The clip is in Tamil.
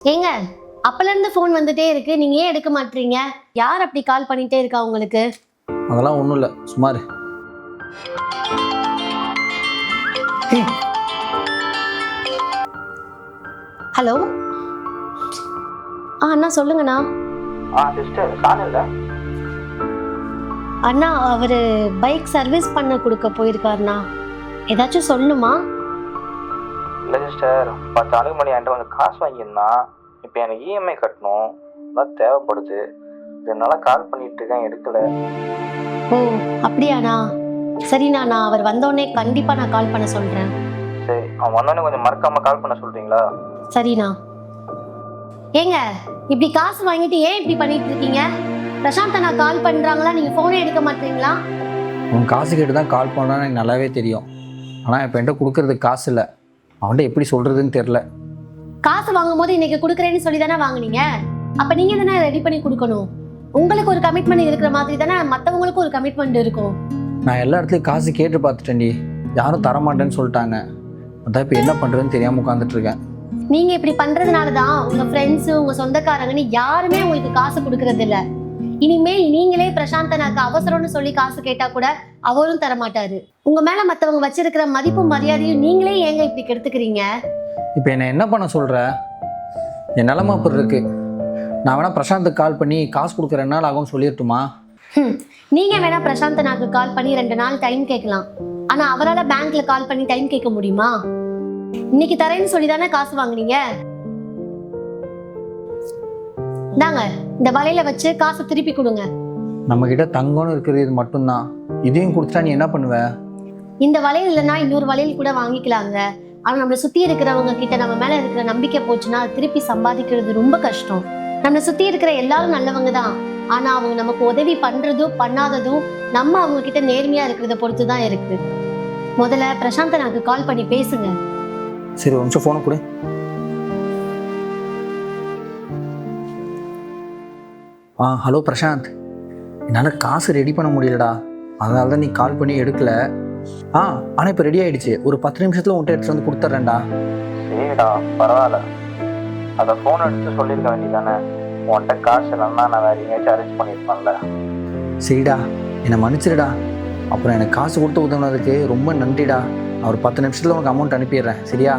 ஏங்க அப்பல இருந்து ஃபோன் வந்துட்டே இருக்கு. நீங்க ஏன் எடுக்க மாட்டீங்க யார் அப்படி கால் பண்ணிட்டே இருக்கா உங்களுக்கு? அதெல்லாம் ஒன்றும் இல்லை. சுமார் ஹலோ? ஆ அண்ணா சொல்லுங்கண்ணா. ஆ சிஸ்டர் சான் இல்லை. அண்ணா அவர் பைக் சர்வீஸ் பண்ண கொடுக்க போயிருக்காருண்ணா. ஏதாச்சும் சொல்லணுமா? இல்லை சிஸ்டர் பத்து நாளைக்கு முன்னாடி என்கிட்ட கொஞ்சம் காசு வாங்கியிருந்தான் இப்போ எனக்கு இஎம்ஐ கட்டணும். அதான் தேவைப்படுது. ரெண்டு நாளாக கால் பண்ணிட்டு இருக்கேன் எடுக்கலை. ஓ அப்படியாண்ணா? சரிண்ணா நான் அவர் வந்தோடனே கண்டிப்பா நான் கால் பண்ண சொல்றேன். சரி அவன் வந்தோடனே கொஞ்சம் மறக்காமல் கால் பண்ண சொல்கிறீங்களா சரிண்ணா. ஏங்க இப்படி காசு வாங்கிட்டு ஏன் இப்படி பண்ணிட்டு இருக்கீங்க? பிரசாந்த் அண்ணா கால் பண்றாங்களா? நீங்க போனே எடுக்க மாட்டீங்களா? உன் காசு கேட்டு தான் கால் பண்ணான்னு எனக்கு நல்லாவே தெரியும். ஆனால் இப்போ என்கிட்ட கொடுக்கறதுக்கு காசு இல்லை. அவன்கிட்ட எப்படி சொல்கிறதுன்னு தெரில காசு வாங்கும் போது இன்னைக்கு கொடுக்குறேன்னு சொல்லி தானே வாங்குனீங்க? அப்ப நீங்க தானே ரெடி பண்ணி கொடுக்கணும். உங்களுக்கு ஒரு கமிட்மெண்ட் இருக்கிற மாதிரி தானே மத்தவங்களுக்கும் ஒரு கமிட்மெண்ட் இருக்கும். நான் எல்லா இடத்துலையும் காசு கேட்டு பார்த்துட்டேன்டி. யாரும் தரமாட்டேன்னு சொல்லிட்டாங்க. அதான் இப்போ என்ன பண்ணுறதுன்னு தெரியாமல் உட்காந்துட்டு இருக்கேன். நீங்க இப்படி பண்றதுனால தான் உங்க ஃப்ரெண்ட்ஸ் உங்க சொந்தக்காரங்கன்னு யாருமே உங்களுக்கு காசு கொடுக்கறது இல்ல இனிமேல் நீங்களே பிரசாந்த் அண்ணாக்கு அவசரம்னு சொல்லி காசு கேட்டா கூட அவரும் தர மாட்டாரு உங்க மேல மத்தவங்க வச்சிருக்கிற மதிப்பும் மரியாதையும் நீங்களே ஏங்க இப்படி கெடுத்துக்கிறீங்க? இப்போ என்னை என்ன பண்ண சொல்கிற என் நிலமை அப்படி இருக்கு. நான் வேணா பிரசாந்துக்கு கால் பண்ணி காசு கொடுக்குற நாள் ஆகும் சொல்லிடட்டுமா? ஹம், நீங்க வேணா பிரசாந்த் அண்ணாக்கு கால் பண்ணி ரெண்டு நாள் டைம் கேட்கலாம். ஆனா அவரால பேங்க்ல கால் பண்ணி டைம் கேட்க முடியுமா? இன்னைக்கு தரேன்னு சொல்லி தானே காசு வாங்குனீங்க? இந்தாங்க இந்த வலையில வச்சு காசு திருப்பி கொடுங்க. நம்மக்கிட்ட தங்கம்னு இருக்கிறது இது மட்டும்தான். இதையும் கொடுத்துட்டா நீ என்ன பண்ணுவ? இந்த வளையல் இல்லைன்னா இன்னொரு வளையல் கூட வாங்கிக்கலாங்க. ஆனா நம்மளை சுத்தி இருக்கிறவங்க கிட்ட நம்ம மேல இருக்கிற நம்பிக்கை போச்சுன்னா அது திருப்பி சம்பாதிக்கிறது ரொம்ப கஷ்டம். நம்மளை சுத்தி இருக்கிற எல்லாரும் நல்லவங்க தான். ஆனா அவங்க நமக்கு உதவி பண்றதும் பண்ணாததும் நம்ம அவங்க கிட்ட நேர்மையா இருக்கிறத பொறுத்து தான் இருக்கு. முதல்ல பிரசாந்த் எனக்கு கால் பண்ணி பேசுங்க. சரி ஒரு நிமிஷம் கொடு. ஆ ஹலோ பிரசாந்த். என்னால் காசு ரெடி பண்ண முடியலடா. அதனால தான் நீ கால் பண்ணி எடுக்கல. ஆ ஆனால் இப்போ ரெடி ஆயிடுச்சு. ஒரு பத்து நிமிஷத்தில் உன்ட்ட எடுத்துட்டு வந்து கொடுத்துட்றேன்டா சரிடா பரவாயில்ல. அதை ஃபோன் எடுத்து சொல்லியிருக்க வேண்டியதானே உன்கிட்ட காசு இல்லைன்னா நான் வேறு எங்கேயாச்சும் அரேஞ்ச் பண்ணியிருப்பேன்ல சரிடா. என்னை மன்னிச்சிடுடா அப்புறம் எனக்கு காசு கொடுத்து உதவுனதுக்கு ரொம்ப நன்றிடா. நான் ஒரு பத்து நிமிஷத்தில் உனக்கு அமௌண்ட் அனுப்பிடுறேன். சரியா?